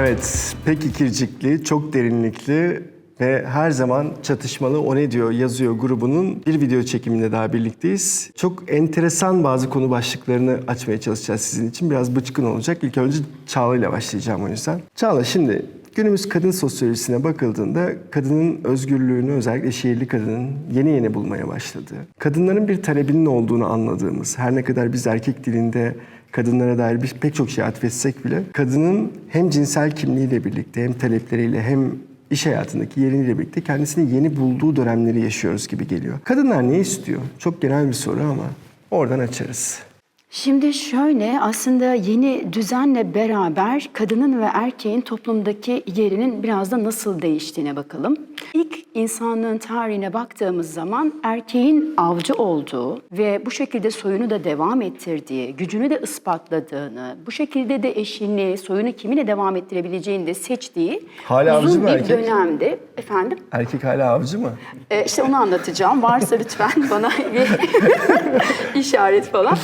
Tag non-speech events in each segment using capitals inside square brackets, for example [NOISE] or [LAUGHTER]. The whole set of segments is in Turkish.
Evet, pek ikircikli, çok derinlikli ve her zaman çatışmalı O Ne Diyor yazıyor grubunun bir video çekiminde daha birlikteyiz. Çok enteresan bazı konu başlıklarını açmaya çalışacağız sizin için. Biraz bıçkın olacak. İlk önce Çağla ile başlayacağım o yüzden. Çağla şimdi günümüz kadın sosyolojisine bakıldığında kadının özgürlüğünü özellikle şehirli kadının yeni yeni bulmaya başladığı, kadınların bir talebinin olduğunu anladığımız, her ne kadar biz erkek dilinde kadınlara dair bir, pek çok şey atfetsek bile kadının hem cinsel kimliğiyle birlikte hem talepleriyle hem iş hayatındaki yeriyle birlikte kendisini yeni bulduğu dönemleri yaşıyoruz gibi geliyor. Kadınlar ne istiyor? Çok genel bir soru ama oradan açarız. Şimdi şöyle aslında yeni düzenle beraber kadının ve erkeğin toplumdaki yerinin biraz da nasıl değiştiğine bakalım. İlk insanlığın tarihine baktığımız zaman erkeğin avcı olduğu ve bu şekilde soyunu da devam ettirdiği, gücünü de ispatladığını, bu şekilde de eşini, soyunu kiminle devam ettirebileceğini de seçtiği Hala avcı uzun mı bir erkek? dönemde efendim Erkek hala avcı mı? ee, işte onu anlatacağım. Varsa lütfen bana [LAUGHS] bir [LAUGHS] işaret falan.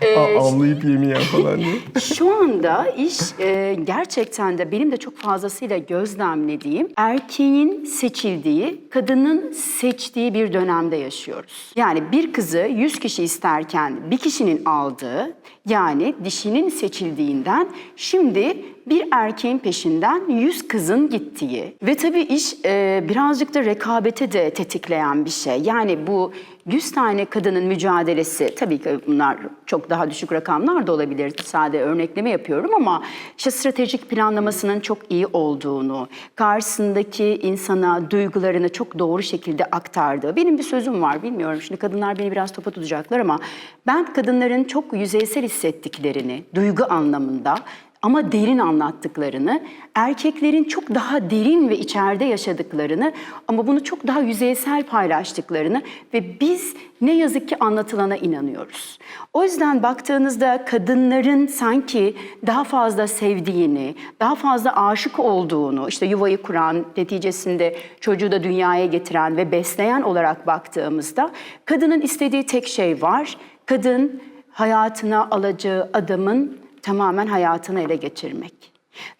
Ee, avlayıp yemeyen falan diye. [LAUGHS] şu anda iş e, gerçekten de benim de çok fazlasıyla gözlemlediğim erkeğin seçildiği, kadının seçtiği bir dönemde yaşıyoruz. Yani bir kızı 100 kişi isterken bir kişinin aldığı yani dişinin seçildiğinden şimdi bir erkeğin peşinden 100 kızın gittiği ve tabii iş e, birazcık da rekabete de tetikleyen bir şey. Yani bu 100 tane kadının mücadelesi tabii ki bunlar çok daha düşük rakamlar da olabilir. Sade örnekleme yapıyorum ama işte stratejik planlamasının çok iyi olduğunu, karşısındaki insana duygularını çok doğru şekilde aktardığı. Benim bir sözüm var bilmiyorum şimdi kadınlar beni biraz topa tutacaklar ama ben kadınların çok yüzeysel hissettiklerini duygu anlamında ama derin anlattıklarını, erkeklerin çok daha derin ve içeride yaşadıklarını ama bunu çok daha yüzeysel paylaştıklarını ve biz ne yazık ki anlatılana inanıyoruz. O yüzden baktığınızda kadınların sanki daha fazla sevdiğini, daha fazla aşık olduğunu, işte yuvayı kuran, neticesinde çocuğu da dünyaya getiren ve besleyen olarak baktığımızda kadının istediği tek şey var. Kadın hayatına alacağı adamın tamamen hayatını ele geçirmek.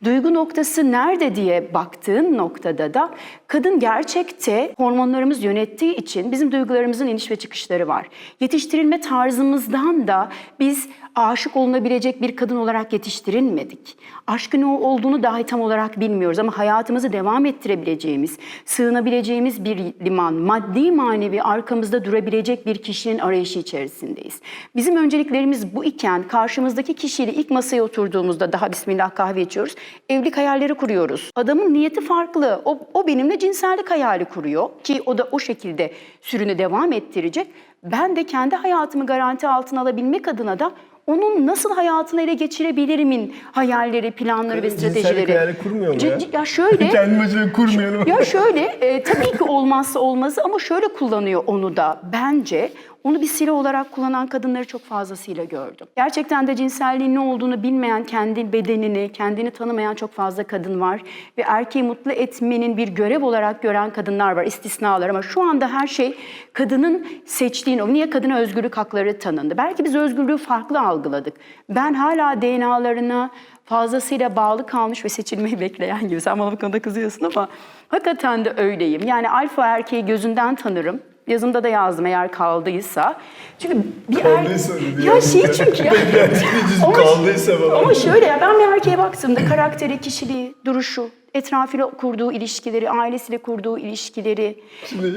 Duygu noktası nerede diye baktığın noktada da kadın gerçekte hormonlarımız yönettiği için bizim duygularımızın iniş ve çıkışları var. Yetiştirilme tarzımızdan da biz aşık olunabilecek bir kadın olarak yetiştirilmedik. Aşkın ne olduğunu dahi tam olarak bilmiyoruz ama hayatımızı devam ettirebileceğimiz, sığınabileceğimiz bir liman, maddi manevi arkamızda durabilecek bir kişinin arayışı içerisindeyiz. Bizim önceliklerimiz bu iken karşımızdaki kişiyle ilk masaya oturduğumuzda daha bismillah kahve içiyoruz. Evlilik hayalleri kuruyoruz. Adamın niyeti farklı. O, o benimle cinsellik hayali kuruyor ki o da o şekilde sürünü devam ettirecek. Ben de kendi hayatımı garanti altına alabilmek adına da onun nasıl hayatını ele geçirebilirimin hayalleri, planları ve Kadın cinsellik stratejileri. hayali kurmuyor mu ya? c- Ya şöyle, [LAUGHS] Kendi başına kurmuyorum. ya şöyle e, tabii ki olmazsa olmazı ama şöyle kullanıyor onu da bence. Onu bir silah olarak kullanan kadınları çok fazlasıyla gördüm. Gerçekten de cinselliğin ne olduğunu bilmeyen, kendi bedenini, kendini tanımayan çok fazla kadın var. Ve erkeği mutlu etmenin bir görev olarak gören kadınlar var, istisnalar. Ama şu anda her şey kadının seçtiğini, niye kadına özgürlük hakları tanındı? Belki biz özgürlüğü farklı algıladık. Ben hala DNA'larına fazlasıyla bağlı kalmış ve seçilmeyi bekleyen gibi. Sen bana bu konuda kızıyorsun ama hakikaten de öyleyim. Yani alfa erkeği gözünden tanırım. Yazımda da yazdım eğer kaldıysa. Çünkü bir er- Kaldıysa dedi Ya şey çünkü ya. [LAUGHS] Ama- kaldıysa falan. Ama şöyle ya ben bir erkeğe baktığımda karakteri, kişiliği, duruşu, etrafıyla kurduğu ilişkileri, ailesiyle kurduğu ilişkileri.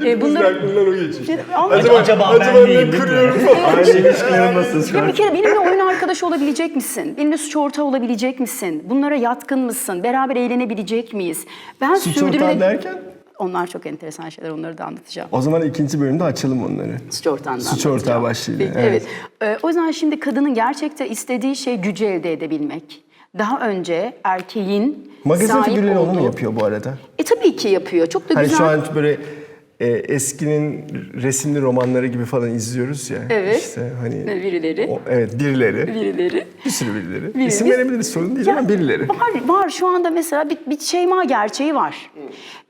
e, Bunlar aklımdan o geçiyor. Şimdi ama- Acaba, Acaba acaba, ben ne miyim, değil mi? kuruyorum [LAUGHS] falan. Aile ilişkileri nasıl şu Ya an? bir kere benimle oyun arkadaşı olabilecek misin? Benimle suç ortağı olabilecek misin? Bunlara yatkın mısın? Beraber eğlenebilecek miyiz? Ben Suç ortağı sürdürüle- derken? Onlar çok enteresan şeyler, onları da anlatacağım. O zaman ikinci bölümde açalım onları. Suç ortağından Suç ortağı başlığıyla, evet. evet. Ee, o yüzden şimdi kadının gerçekte istediği şey gücü elde edebilmek. Daha önce erkeğin Magazin sahip figürleri onu mu olduğu- yapıyor bu arada? E tabii ki yapıyor. Çok da Hani güzel. şu an böyle e, eskinin resimli romanları gibi falan izliyoruz ya. Evet. İşte hani Birileri. o, evet birileri. Birileri. Bir sürü birileri. Biri- İsim verebiliriz sorun değil Ya, ama birileri. Var, var. Şu anda mesela bir, bir Şeyma gerçeği var.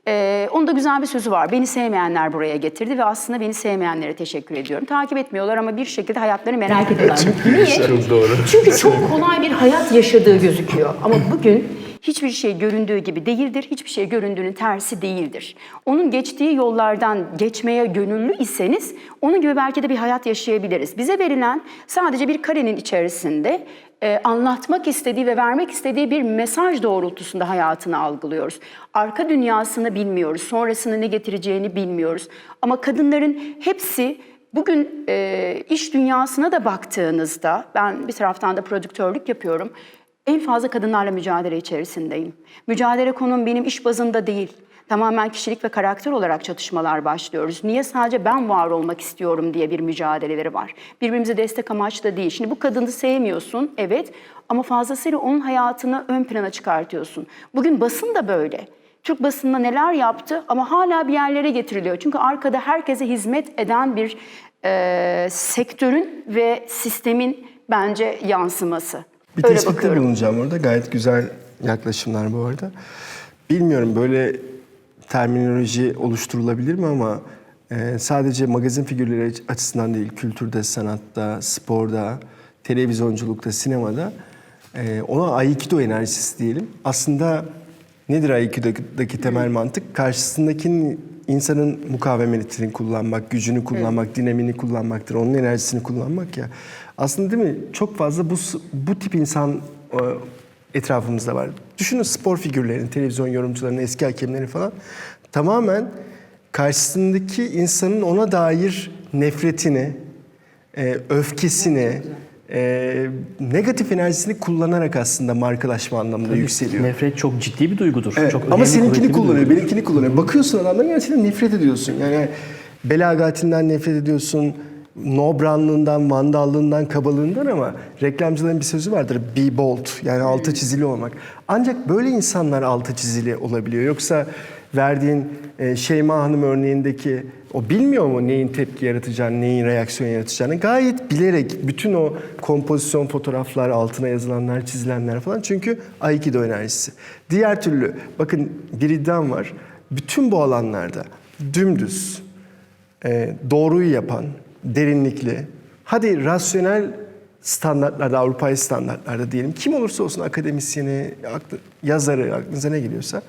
Ee, onun da güzel bir sözü var. Beni sevmeyenler buraya getirdi ve aslında beni sevmeyenlere teşekkür ediyorum. Takip etmiyorlar ama bir şekilde hayatlarını merak ediyorlar. Niye? Çok doğru. Çünkü çok kolay bir hayat yaşadığı gözüküyor. Ama bugün Hiçbir şey göründüğü gibi değildir. Hiçbir şey göründüğünün tersi değildir. Onun geçtiği yollardan geçmeye gönüllü iseniz onun gibi belki de bir hayat yaşayabiliriz. Bize verilen sadece bir karenin içerisinde e, anlatmak istediği ve vermek istediği bir mesaj doğrultusunda hayatını algılıyoruz. Arka dünyasını bilmiyoruz, sonrasını ne getireceğini bilmiyoruz. Ama kadınların hepsi bugün e, iş dünyasına da baktığınızda, ben bir taraftan da prodüktörlük yapıyorum, en fazla kadınlarla mücadele içerisindeyim. Mücadele konum benim iş bazında değil. Tamamen kişilik ve karakter olarak çatışmalar başlıyoruz. Niye sadece ben var olmak istiyorum diye bir mücadeleleri var. Birbirimize destek amaçlı değil. Şimdi bu kadını sevmiyorsun, evet. Ama fazlasıyla onun hayatını ön plana çıkartıyorsun. Bugün basın da böyle. Türk basınında neler yaptı ama hala bir yerlere getiriliyor. Çünkü arkada herkese hizmet eden bir e, sektörün ve sistemin bence yansıması. Bir Öyle tespitte bakıyorum. bulunacağım orada. Gayet güzel yaklaşımlar bu arada. Bilmiyorum böyle terminoloji oluşturulabilir mi ama e, sadece magazin figürleri açısından değil, kültürde, sanatta, sporda, televizyonculukta, sinemada e, ona Aikido enerjisi diyelim. Aslında nedir Aikido'daki temel mantık? Karşısındakinin insanın mukavemetini kullanmak, gücünü kullanmak, dinamini kullanmaktır. Onun enerjisini kullanmak ya. Aslında değil mi? Çok fazla bu bu tip insan e, etrafımızda var. Düşünün spor figürlerini, televizyon yorumcularını, eski hakemleri falan. Tamamen karşısındaki insanın ona dair nefretini, e, öfkesini, e, negatif enerjisini kullanarak aslında markalaşma anlamında yükseliyor. Nefret çok ciddi bir duygudur. Evet, çok ama seninkini kullanıyor, benimkini kullanıyor. Bakıyorsun adamdan gerçekten nefret ediyorsun. Yani belagatinden nefret ediyorsun, nobranlığından, vandallığından, kabalığından ama reklamcıların bir sözü vardır. Be bold, yani altı çizili olmak. Ancak böyle insanlar altı çizili olabiliyor. Yoksa verdiğin e, Şeyma Hanım örneğindeki o bilmiyor mu neyin tepki yaratacağını, neyin reaksiyon yaratacağını? Gayet bilerek bütün o kompozisyon fotoğraflar, altına yazılanlar, çizilenler falan. Çünkü Aikido enerjisi. Diğer türlü bakın bir iddiam var. Bütün bu alanlarda dümdüz, e, doğruyu yapan, derinlikli, hadi rasyonel standartlarda, Avrupa'yı standartlarda diyelim. Kim olursa olsun akademisyeni, yazarı, aklınıza ne geliyorsa.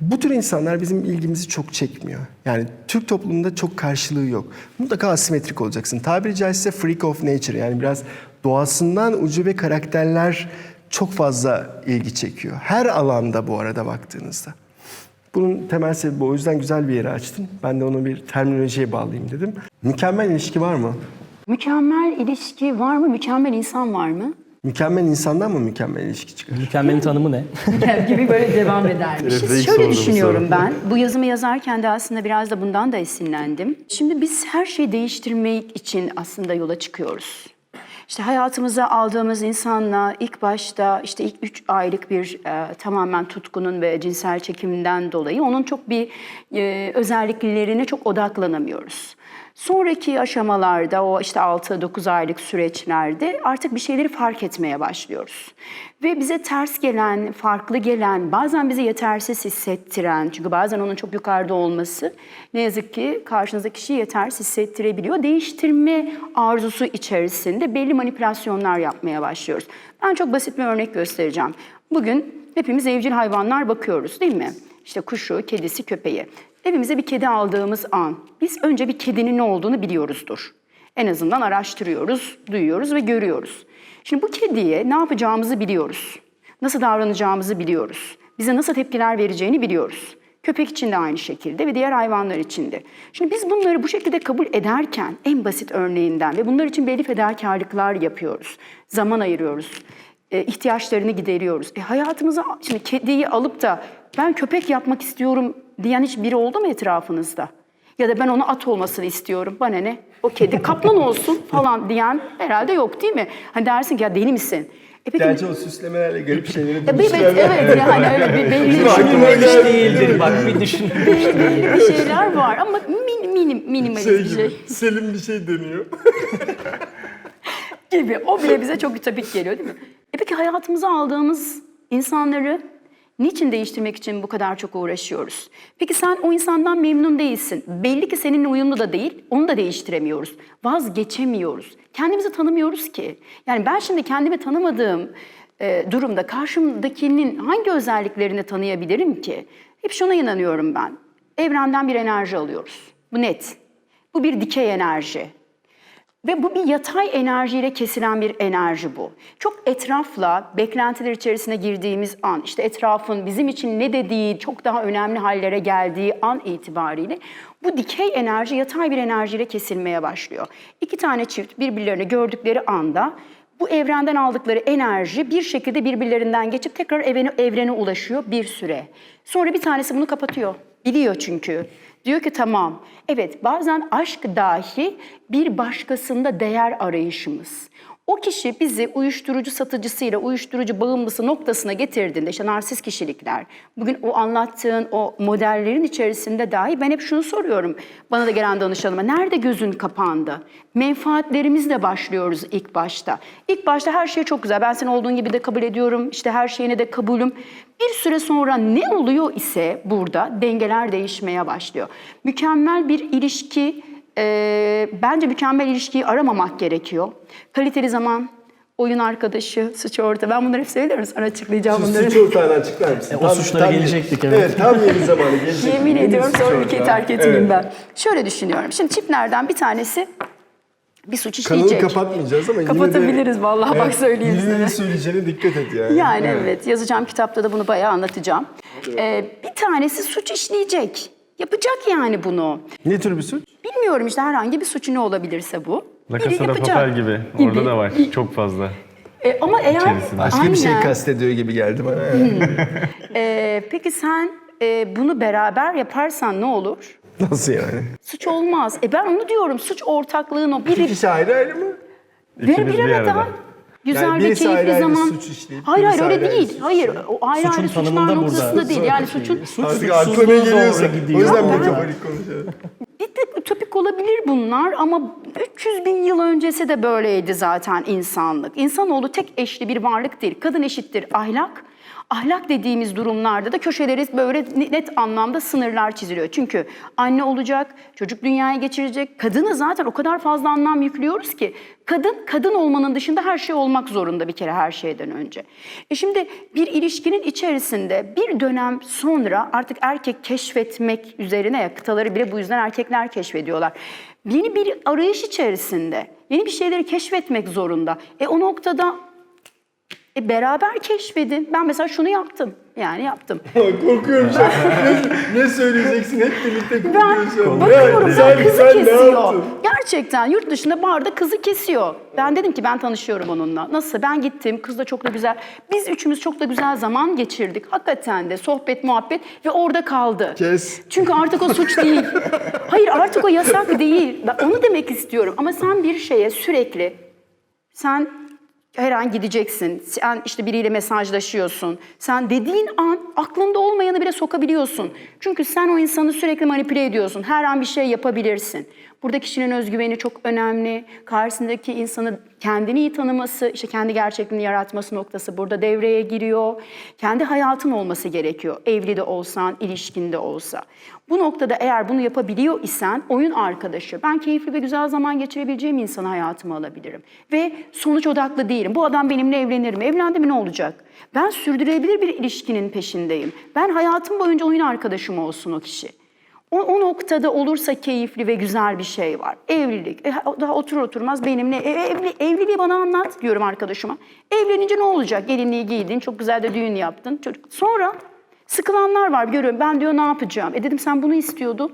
Bu tür insanlar bizim ilgimizi çok çekmiyor. Yani Türk toplumunda çok karşılığı yok. Mutlaka asimetrik olacaksın. Tabiri caizse freak of nature yani biraz doğasından ucube karakterler çok fazla ilgi çekiyor. Her alanda bu arada baktığınızda. Bunun temel sebebi o yüzden güzel bir yere açtın. Ben de onu bir terminolojiye bağlayayım dedim. Mükemmel ilişki var mı? Mükemmel ilişki var mı? Mükemmel insan var mı? Mükemmel insandan mı mükemmel ilişki çıkar? Mükemmelin tanımı ne? [LAUGHS] gibi böyle devam edermişiz. Şöyle sorduğum düşünüyorum soru. ben. Bu yazımı yazarken de aslında biraz da bundan da esinlendim. Şimdi biz her şeyi değiştirmek için aslında yola çıkıyoruz. İşte hayatımıza aldığımız insanla ilk başta işte ilk üç aylık bir e, tamamen tutkunun ve cinsel çekiminden dolayı onun çok bir e, özelliklerine çok odaklanamıyoruz. Sonraki aşamalarda o işte 6-9 aylık süreçlerde artık bir şeyleri fark etmeye başlıyoruz. Ve bize ters gelen, farklı gelen, bazen bizi yetersiz hissettiren, çünkü bazen onun çok yukarıda olması ne yazık ki karşınızdaki kişiyi yetersiz hissettirebiliyor. Değiştirme arzusu içerisinde belli manipülasyonlar yapmaya başlıyoruz. Ben çok basit bir örnek göstereceğim. Bugün hepimiz evcil hayvanlar bakıyoruz değil mi? İşte kuşu, kedisi, köpeği. Evimize bir kedi aldığımız an biz önce bir kedinin ne olduğunu biliyoruzdur. En azından araştırıyoruz, duyuyoruz ve görüyoruz. Şimdi bu kediye ne yapacağımızı biliyoruz. Nasıl davranacağımızı biliyoruz. Bize nasıl tepkiler vereceğini biliyoruz. Köpek için de aynı şekilde ve diğer hayvanlar için de. Şimdi biz bunları bu şekilde kabul ederken en basit örneğinden ve bunlar için belli fedakarlıklar yapıyoruz. Zaman ayırıyoruz. E, ihtiyaçlarını gideriyoruz. E, hayatımıza şimdi kediyi alıp da ben köpek yapmak istiyorum diyen hiç biri oldu mu etrafınızda? Ya da ben ona at olmasını istiyorum. Bana ne? O kedi kaplan olsun falan diyen herhalde yok değil mi? Hani dersin ki ya deli misin? E peki, Gerçi o süslemelerle garip şeylere Ya evet, evet yani öyle bir [LAUGHS] belli Düşünülmemiş değildir bak bir düşünülmemiş değil. bir şeyler var ama min, minim, minimalist bir şey Selim bir şey deniyor. [LAUGHS] gibi. O bile bize çok ütopik geliyor değil mi? E peki hayatımıza aldığımız insanları Niçin değiştirmek için bu kadar çok uğraşıyoruz? Peki sen o insandan memnun değilsin. Belli ki seninle uyumlu da değil, onu da değiştiremiyoruz. Vazgeçemiyoruz. Kendimizi tanımıyoruz ki. Yani ben şimdi kendimi tanımadığım e, durumda karşımdakinin hangi özelliklerini tanıyabilirim ki? Hep şuna inanıyorum ben. Evrenden bir enerji alıyoruz. Bu net. Bu bir dikey enerji. Ve bu bir yatay enerjiyle kesilen bir enerji bu. Çok etrafla beklentiler içerisine girdiğimiz an, işte etrafın bizim için ne dediği çok daha önemli hallere geldiği an itibariyle bu dikey enerji yatay bir enerjiyle kesilmeye başlıyor. İki tane çift birbirlerini gördükleri anda bu evrenden aldıkları enerji bir şekilde birbirlerinden geçip tekrar evrene, evrene ulaşıyor bir süre. Sonra bir tanesi bunu kapatıyor. Biliyor çünkü. Diyor ki tamam. Evet bazen aşk dahi bir başkasında değer arayışımız. O kişi bizi uyuşturucu satıcısıyla uyuşturucu bağımlısı noktasına getirdiğinde işte narsist kişilikler, bugün o anlattığın o modellerin içerisinde dahi ben hep şunu soruyorum bana da gelen danışanıma. Nerede gözün kapandı? Menfaatlerimizle başlıyoruz ilk başta. İlk başta her şey çok güzel. Ben seni olduğun gibi de kabul ediyorum. İşte her şeyine de kabulüm. Bir süre sonra ne oluyor ise burada dengeler değişmeye başlıyor. Mükemmel bir ilişki e, bence mükemmel ilişkiyi aramamak gerekiyor. Kaliteli zaman, oyun arkadaşı, suç orta. Ben bunları hep söylüyorum sana açıklayacağım bunları. Suç ortağını açıklar mısın? E, o suçlara gelecektik, evet. Evet tam yeni zamanı gelecek. Yemin ediyorum sonra ülkeyi terk etmeyeyim Evet. ben. Şöyle düşünüyorum. Şimdi çiftlerden bir tanesi bir suç Kanalı işleyecek. kapatmayacağız ama yine de... Kapatabiliriz vallahi, bak söyleyeyim yine size. de söyleyeceğine dikkat et yani. Yani evet. yazacağım kitapta da bunu bayağı anlatacağım. Ee, bir tanesi suç işleyecek. Yapacak yani bunu. Ne tür bir suç? Bilmiyorum işte herhangi bir suçu ne olabilirse bu. La Biri Casa de yapacak. Papel gibi. Orada da var çok fazla. E, ama eğer İçerisinde. Başka bir şey Aynen. kastediyor gibi geldi bana. E, peki sen e, bunu beraber yaparsan ne olur? Nasıl yani? Suç olmaz. E ben onu diyorum. Suç ortaklığın o. Biri İkisi ayrı ayrı mı? Ve İkiniz bir bir arada güzel Yani ve birisi keyifli ayrı ayrı zaman. suç işleyip hayır hayır birisi öyle ayrı ayrı değil. suç hayır o ayrı Suçun ayrı suçlar tanımında noktasında burada. değil. Yani suçun Suç Artık suçsuzluğa ne geliyorsa. O gidiyor. yüzden metaforik konuşuyorum. bir de olabilir bunlar ama 300 bin yıl öncesi de böyleydi zaten insanlık. İnsanoğlu tek eşli bir varlık değil. Kadın eşittir ahlak. Ahlak dediğimiz durumlarda da köşeleri böyle net anlamda sınırlar çiziliyor. Çünkü anne olacak, çocuk dünyaya geçirecek. Kadına zaten o kadar fazla anlam yüklüyoruz ki. Kadın, kadın olmanın dışında her şey olmak zorunda bir kere her şeyden önce. E şimdi bir ilişkinin içerisinde bir dönem sonra artık erkek keşfetmek üzerine ya kıtaları bile bu yüzden erkekler keşfediyorlar. Yeni bir arayış içerisinde, yeni bir şeyleri keşfetmek zorunda. E o noktada e beraber keşfedin. Ben mesela şunu yaptım. Yani yaptım. [LAUGHS] Korkuyorum şu an. ne, ne söyleyeceksin hep birlikte Ben konuşuyorsun. bakıyorum sen, ben kızı sen kesiyor. Gerçekten yurt dışında barda kızı kesiyor. Ben dedim ki ben tanışıyorum onunla. Nasıl? Ben gittim. Kız da çok da güzel. Biz üçümüz çok da güzel zaman geçirdik. Hakikaten de sohbet, muhabbet ve orada kaldı. Kes. Çünkü artık o suç değil. [LAUGHS] Hayır artık o yasak değil. Ben onu demek istiyorum. Ama sen bir şeye sürekli sen her an gideceksin. Sen işte biriyle mesajlaşıyorsun. Sen dediğin an aklında olmayanı bile sokabiliyorsun. Çünkü sen o insanı sürekli manipüle ediyorsun. Her an bir şey yapabilirsin. Burada kişinin özgüveni çok önemli. Karşısındaki insanı kendini iyi tanıması, işte kendi gerçekliğini yaratması noktası burada devreye giriyor. Kendi hayatın olması gerekiyor. Evli de olsan, ilişkinde olsa. Bu noktada eğer bunu yapabiliyor isen oyun arkadaşı, ben keyifli ve güzel zaman geçirebileceğim insanı hayatıma alabilirim. Ve sonuç odaklı değilim. Bu adam benimle evlenir mi? Evlendi mi ne olacak? Ben sürdürülebilir bir ilişkinin peşindeyim. Ben hayatım boyunca oyun arkadaşım olsun o kişi. O, o noktada olursa keyifli ve güzel bir şey var. Evlilik. E, daha otur oturmaz benimle e, evli, evliliği bana anlat diyorum arkadaşıma. Evlenince ne olacak? Gelinliği giydin, çok güzel de düğün yaptın. Çocuk. Sonra sıkılanlar var görüyorum. Ben diyor ne yapacağım? E dedim sen bunu istiyordun.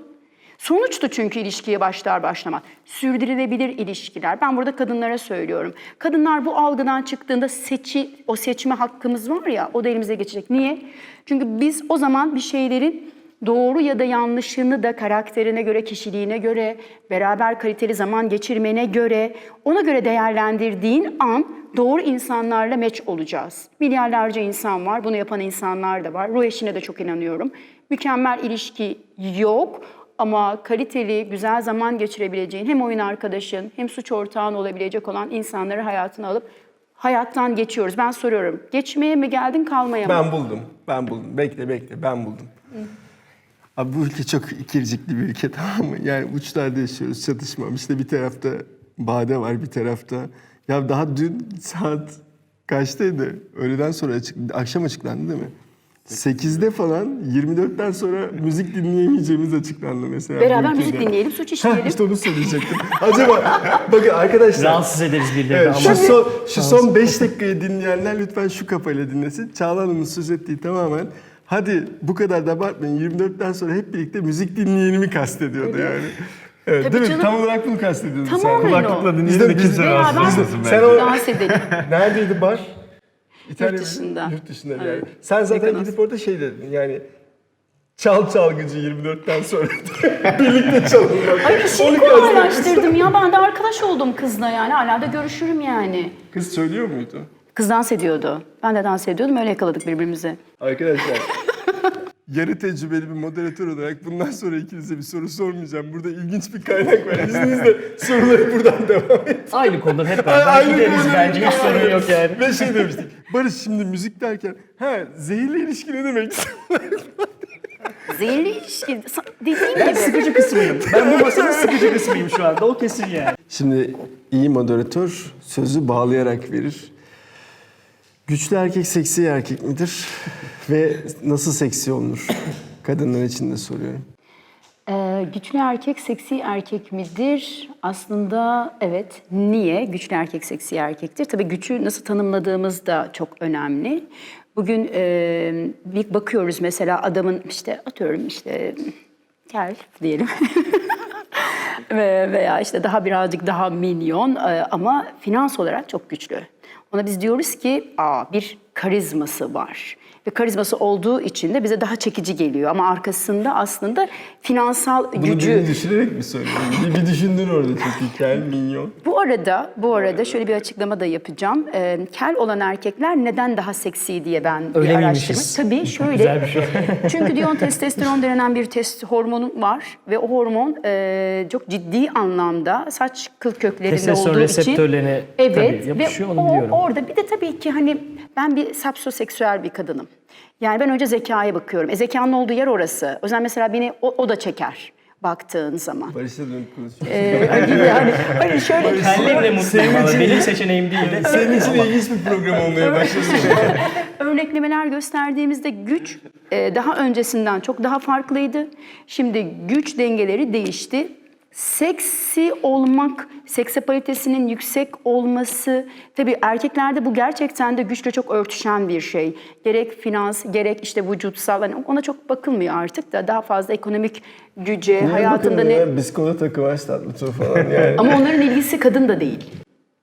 Sonuçtu çünkü ilişkiye başlar başlamaz. Sürdürülebilir ilişkiler. Ben burada kadınlara söylüyorum. Kadınlar bu algıdan çıktığında seçi, o seçme hakkımız var ya o da elimize geçecek. Niye? Çünkü biz o zaman bir şeylerin doğru ya da yanlışını da karakterine göre, kişiliğine göre, beraber kaliteli zaman geçirmene göre, ona göre değerlendirdiğin an doğru insanlarla meç olacağız. Milyarlarca insan var, bunu yapan insanlar da var. Ruh eşine de çok inanıyorum. Mükemmel ilişki yok ama kaliteli, güzel zaman geçirebileceğin hem oyun arkadaşın hem suç ortağın olabilecek olan insanları hayatına alıp Hayattan geçiyoruz. Ben soruyorum. Geçmeye mi geldin, kalmaya mı? Ben buldum. Ben buldum. Bekle bekle ben buldum. Abi bu ülke çok ikircikli bir ülke [LAUGHS] tamam mı? Yani uçlarda yaşıyoruz çatışma. İşte bir tarafta Bade var bir tarafta. Ya daha dün saat kaçtaydı? Öğleden sonra açık, akşam açıklandı değil mi? 8'de falan 24'ten sonra müzik dinleyemeyeceğimiz açıklandı mesela. Beraber müzik dinleyelim, suç işleyelim. [LAUGHS] işte onu söyleyecektim. Acaba bakın arkadaşlar. Rahatsız ederiz birilerini Evet, ama. şu son, şu son 5 dakikayı dinleyenler lütfen şu kafayla dinlesin. Çağla Hanım'ın söz ettiği tamamen hadi bu kadar da abartmayın 24'ten sonra hep birlikte müzik dinleyelim mi kastediyordu yani. Evet, Tabii değil mi? canım. Tam olarak bunu kastediyordu sen. Tamamen o. Kulaklıkla Biz de- kimse rahatsız Sen o dans edelim. [LAUGHS] neredeydi bar? İtalya Yurt dışında. Yurt dışında Evet. yani. Sen zaten Mykonos. gidip orada şey dedin yani çal çalgıcı 24'ten sonra [LAUGHS] birlikte çalınmak. Ay işini Onu kolaylaştırdım ya. Ben de arkadaş oldum kızla yani. Hala da görüşürüm yani. Kız söylüyor muydu? Kız dans ediyordu. Ben de dans ediyordum. Öyle yakaladık birbirimizi. Arkadaşlar [LAUGHS] yarı tecrübeli bir moderatör olarak bundan sonra ikinize bir soru sormayacağım. Burada ilginç bir kaynak var. İzninizle soruları buradan devam et. Aynı konuda hep beraber Aynı gideriz bence hiç sorun yok yani. Ve şey demiştik. Barış şimdi müzik derken ha zehirli ilişki ne demek? Zehirli ilişki. sa- Dediğim gibi. Sıkıcı kısmıyım. Ben bu masanın sıkıcı kısmıyım şu anda. O kesin yani. Şimdi iyi moderatör sözü bağlayarak verir. Güçlü erkek seksi erkek midir? Ve nasıl seksi olunur? Kadınlar için de soruyorum. Ee, güçlü erkek seksi erkek midir? Aslında evet. Niye? Güçlü erkek seksi erkektir. Tabii gücü nasıl tanımladığımız da çok önemli. Bugün e, bir bakıyoruz mesela adamın işte atıyorum işte kel diyelim. [LAUGHS] Ve- veya işte daha birazcık daha milyon e, ama finans olarak çok güçlü. Ona biz diyoruz ki aa bir karizması var. Ve karizması olduğu için de bize daha çekici geliyor. Ama arkasında aslında finansal gücü... düşünerek mi söylüyorsun? Bir, bir düşündün orada çünkü hikaye minyon. Bu arada, bu arada şöyle bir açıklama da yapacağım. Ee, kel olan erkekler neden daha seksi diye ben Öyle bir araştırma. Tabii [LAUGHS] şöyle. Güzel bir şey. [LAUGHS] Çünkü diyor testosteron denen bir test hormonu var ve o hormon e, çok ciddi anlamda saç kıl köklerinde Testosteron olduğu için reseptörlerine evet tabii yapışıyor, ve onu o, biliyorum. orada bir de tabii ki hani ben bir sapsoseksüel bir kadınım. Yani ben önce zekaya bakıyorum. E, zekanın olduğu yer orası. O yüzden mesela beni o, o da çeker baktığın zaman. Barış'a dönüp konuşuyor. Ee, gibi hani, hani şöyle Kellemle mutluyum ama benim seçeneğim değil de. [LAUGHS] Senin için ilginç bir program olmaya başladı. [LAUGHS] örneklemeler gösterdiğimizde güç e, daha öncesinden çok daha farklıydı. Şimdi güç dengeleri değişti. Seksi olmak, seksapalitesinin yüksek olması, tabii erkeklerde bu gerçekten de güçle çok örtüşen bir şey. Gerek finans, gerek işte vücutsal, hani ona çok bakılmıyor artık da daha fazla ekonomik güce, hayatında ne... Biskolata Kıvanç Tatlıtuğ falan yani. Ama onların ilgisi kadın da değil.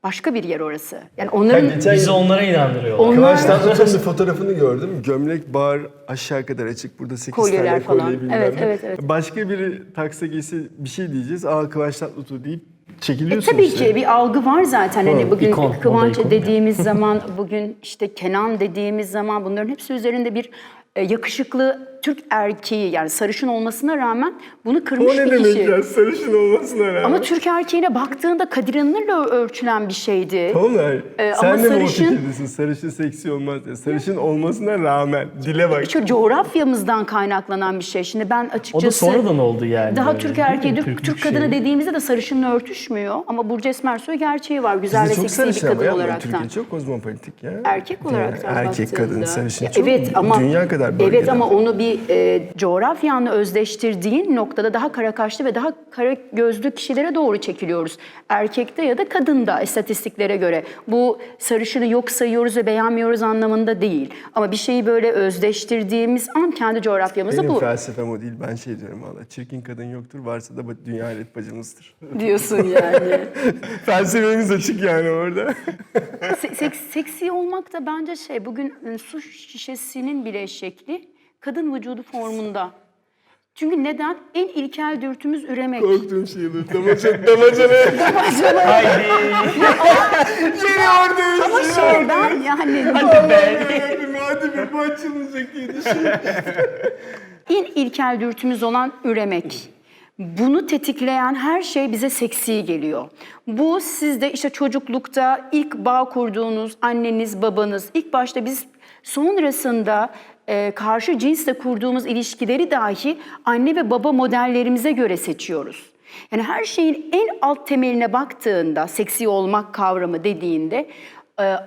Başka bir yer orası. Yani onların... geçen Bizi onlara inandırıyorlar. Onlar- Kıvanç Tatlıtuğ'un [LAUGHS] bir fotoğrafını gördüm. Gömlek bar aşağı kadar açık. Burada 8 Kolyeler tane kolye falan. bilmem Evet, ne. evet, evet. Başka biri taksa giysi bir şey diyeceğiz. Aa Kıvanç Tatlıtuğ deyip E, çekiliyorsun tabii ki bir algı var zaten. Hani bugün ikon, Kıvanç ikonu. dediğimiz [LAUGHS] zaman, bugün işte Kenan dediğimiz zaman bunların hepsi üzerinde bir e, yakışıklı Türk erkeği yani sarışın olmasına rağmen bunu kırmış O ne bir demek kişi. ya sarışın olmasına rağmen. Ama Türk erkeğine baktığında Kadir İnanır'la ölçülen bir şeydi. Tamam Ee, sen ama de mi o sarışın- fikirdesin? Sarışın seksi olmaz diye. Sarışın olmasına rağmen. Dile bak. Şu coğrafyamızdan kaynaklanan bir şey. Şimdi ben O açıkçası... da sonradan oldu yani. Daha Türk erkeği, Türk, Türk şeyi. kadını dediğimizde de sarışınla örtüşmüyor. Ama Burcu Esmersoy gerçeği var. Güzel ve Bizde çok seksi bir sarışın kadın yapma. olarak Türkiye çok kozmopolitik ya. Erkek olarak Yani Erkek kadın baktığında. sarışın Ya çok evet ama dünya kadar Evet bölgede. ama onu bir e, coğrafyanla özdeştirdiğin noktada daha kara kaşlı ve daha kara gözlü kişilere doğru çekiliyoruz. Erkekte ya da kadında istatistiklere göre. Bu sarışını yok sayıyoruz ve beğenmiyoruz anlamında değil. Ama bir şeyi böyle özdeştirdiğimiz an kendi coğrafyamızda Benim bu felsefem o değil. Ben şey diyorum valla. Çirkin kadın yoktur. Varsa da dünya alet bacımızdır. diyorsun yani. [LAUGHS] Felsefemiz açık yani orada. Se- seks- seksi olmak da bence şey bugün e, su şişesinin bile şekli kadın vücudu formunda. Çünkü neden? En ilkel dürtümüz üremek. Korktuğum şey olur. Damacana. Damacana. Haydi. Yine oradayız. Ama şey ben yani Yarabbim hadi bir bu açılmayacak diye düşünüyorum. en ilkel dürtümüz olan üremek. Bunu tetikleyen her şey bize seksi geliyor. Bu sizde işte çocuklukta ilk bağ kurduğunuz anneniz, babanız, ilk başta biz sonrasında e, karşı cinsle kurduğumuz ilişkileri dahi anne ve baba modellerimize göre seçiyoruz. Yani her şeyin en alt temeline baktığında, seksi olmak kavramı dediğinde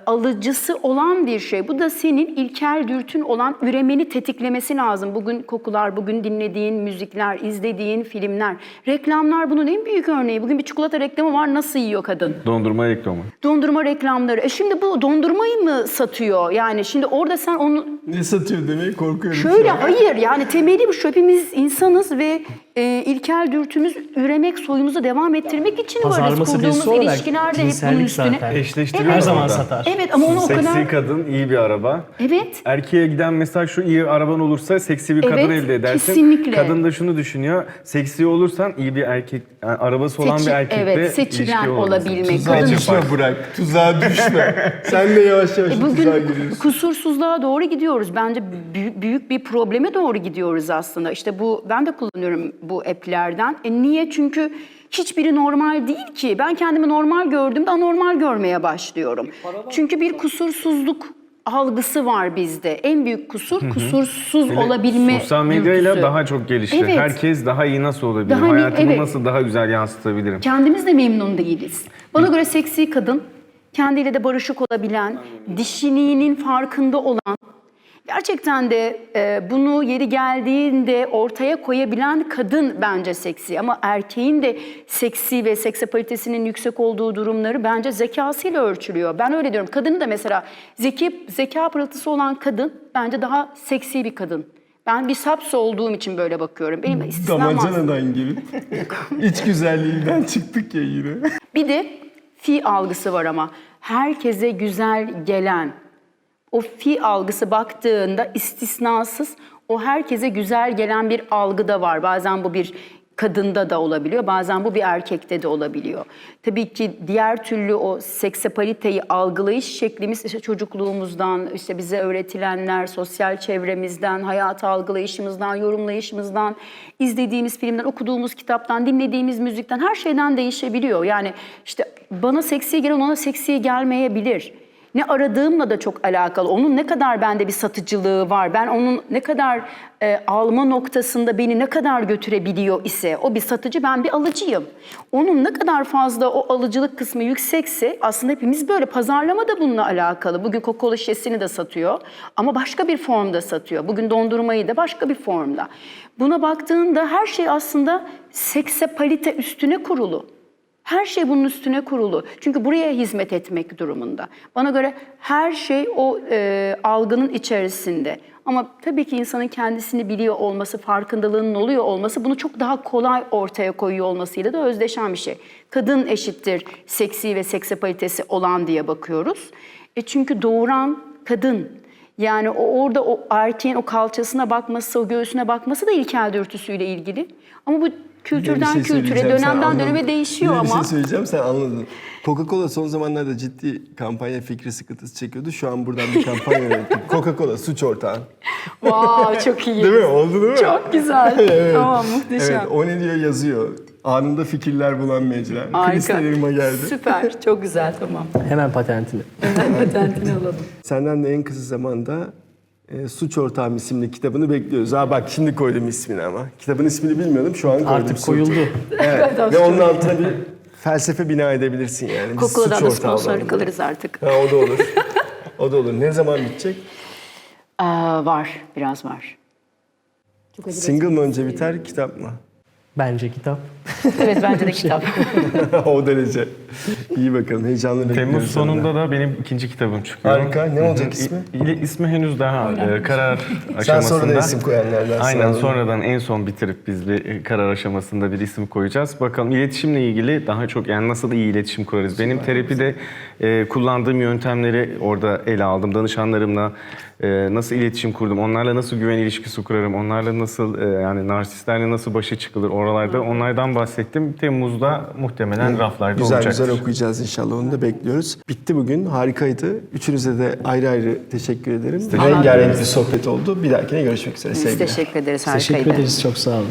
alıcısı olan bir şey. Bu da senin ilkel dürtün olan üremeni tetiklemesi lazım. Bugün kokular, bugün dinlediğin müzikler, izlediğin filmler, reklamlar bunun en büyük örneği. Bugün bir çikolata reklamı var nasıl yiyor kadın? Dondurma reklamı. Dondurma reklamları. E şimdi bu dondurmayı mı satıyor? Yani şimdi orada sen onu Ne satıyor demeye korkuyorum. Şöyle hayır yani temeli bu hepimiz insanız ve e, ilkel dürtümüz üremek soyumuzu devam ettirmek için varız. Pazarlaması Kurduğumuz birisi olarak ilişkiler de hep bunun cinsellik üstüne. zaten. Eşleştiriyor Her zaman satar. Evet ama onu o Seksi kadar... kadın, iyi bir araba. Evet. Erkeğe giden mesaj şu iyi araban olursa seksi bir kadın Evet, elde edersin. kesinlikle. Kadın da şunu düşünüyor. Seksi olursan iyi bir erkek, yani arabası olan Seçi- bir erkekle evet, seçilen ilişki olabilmek. Tuzağa Kadın- düşme Burak. Tuzağa düşme. [LAUGHS] Sen de yavaş yavaş E tuzağa bugün giriyorsun. kusursuzluğa doğru gidiyoruz. Bence büyük, büyük bir probleme doğru gidiyoruz aslında. İşte bu ben de kullanıyorum bu app'lerden. E niye? Çünkü hiçbiri normal değil ki. Ben kendimi normal gördüğümde anormal görmeye başlıyorum. Çünkü bir kusursuzluk algısı var bizde. En büyük kusur kusursuz Hele olabilme Sosyal medyayla dürtüsü. daha çok gelişti. Evet. Herkes daha iyi nasıl olabilirim? Daha iyi- Hayatımı evet. nasıl daha güzel yansıtabilirim? Kendimiz de memnun değiliz. Bana göre seksi kadın, kendiyle de barışık olabilen, dişiliğinin farkında olan, gerçekten de e, bunu yeri geldiğinde ortaya koyabilen kadın bence seksi. Ama erkeğin de seksi ve seksapalitesinin yüksek olduğu durumları bence zekasıyla ölçülüyor. Ben öyle diyorum. Kadını da mesela zeki, zeka pırıltısı olan kadın bence daha seksi bir kadın. Ben bir sapsı olduğum için böyle bakıyorum. Benim istisnam. Damacanadan gibi. [LAUGHS] İç güzelliğinden çıktık ya yine. Bir de fi algısı var ama herkese güzel gelen o fi algısı baktığında istisnasız o herkese güzel gelen bir algı da var. Bazen bu bir kadında da olabiliyor, bazen bu bir erkekte de olabiliyor. Tabii ki diğer türlü o seksapaliteyi algılayış şeklimiz işte çocukluğumuzdan, işte bize öğretilenler, sosyal çevremizden, hayat algılayışımızdan, yorumlayışımızdan, izlediğimiz filmden, okuduğumuz kitaptan, dinlediğimiz müzikten her şeyden değişebiliyor. Yani işte bana seksi gelen ona seksi gelmeyebilir. Ne aradığımla da çok alakalı. Onun ne kadar bende bir satıcılığı var. Ben onun ne kadar e, alma noktasında beni ne kadar götürebiliyor ise o bir satıcı ben bir alıcıyım. Onun ne kadar fazla o alıcılık kısmı yüksekse aslında hepimiz böyle pazarlama da bununla alakalı. Bugün Coca-Cola şişesini de satıyor ama başka bir formda satıyor. Bugün dondurmayı da başka bir formda. Buna baktığında her şey aslında seksapalite üstüne kurulu. Her şey bunun üstüne kurulu. Çünkü buraya hizmet etmek durumunda. Bana göre her şey o e, algının içerisinde. Ama tabii ki insanın kendisini biliyor olması, farkındalığının oluyor olması bunu çok daha kolay ortaya koyuyor olmasıyla da özdeşen bir şey. Kadın eşittir seksi ve seksapalitesi olan diye bakıyoruz. E çünkü doğuran kadın. Yani o orada o erkeğin o kalçasına bakması, o göğsüne bakması da ilkel dürtüsüyle ilgili. Ama bu kültürden Bir şey kültüre, dönemden döneme değişiyor Bir Bir ama. şey söyleyeceğim sen anladın. Coca-Cola son zamanlarda ciddi kampanya fikri sıkıntısı çekiyordu. Şu an buradan bir kampanya yönettik. [LAUGHS] Coca-Cola suç ortağı. Wow, çok iyi. Değil mi? Oldu değil mi? Çok güzel. [LAUGHS] Tamam, muhteşem. Evet, o ne diyor yazıyor. Anında fikirler bulan mecra. Harika. Geldi. Süper, çok güzel, tamam. Hemen patentini. Patentini alalım. Senden de en kısa zamanda e, Suç Ortağım isimli kitabını bekliyoruz. Ha bak şimdi koydum ismini ama. Kitabın ismini bilmiyordum şu an koydum. Artık Suç. koyuldu. Evet. Ve onun altına bir felsefe bina edebilirsin yani. Biz Kokula'dan suç da ortağı sponsorluk alırız artık. Ha, o da olur. o da olur. Ne zaman bitecek? Aa, var, biraz var. Single mı önce biter, kitap mı? Bence kitap. [LAUGHS] Evet, bence de kitap. [LAUGHS] o derece. İyi bakalım. Heyecanla. Temmuz sonunda da benim ikinci kitabım çıkıyor. Harika. Ne olacak ismi? İ- ismi henüz daha e, karar Sen aşamasında. sonra da isim koyanlardan. Aynen sonra. sonradan en son bitirip biz bir e, karar aşamasında bir isim koyacağız. Bakalım iletişimle ilgili daha çok yani nasıl iyi iletişim kurarız. Benim terapide e, kullandığım yöntemleri orada ele aldım. Danışanlarımla e, nasıl iletişim kurdum, onlarla nasıl güven ilişkisi kurarım, onlarla nasıl e, yani narsistlerle nasıl başa çıkılır oralarda onlardan bahsettim. Temmuz'da muhtemelen raflarda Güzel olacaktır. güzel okuyacağız inşallah. Onu da bekliyoruz. Bitti bugün. Harikaydı. Üçünüze de ayrı ayrı teşekkür ederim. Rengarenk bir sohbet oldu. Bir dahakine görüşmek üzere. Biz Sevgiler. teşekkür ederiz, Teşekkür harikaydı. ederiz. Çok sağ olun.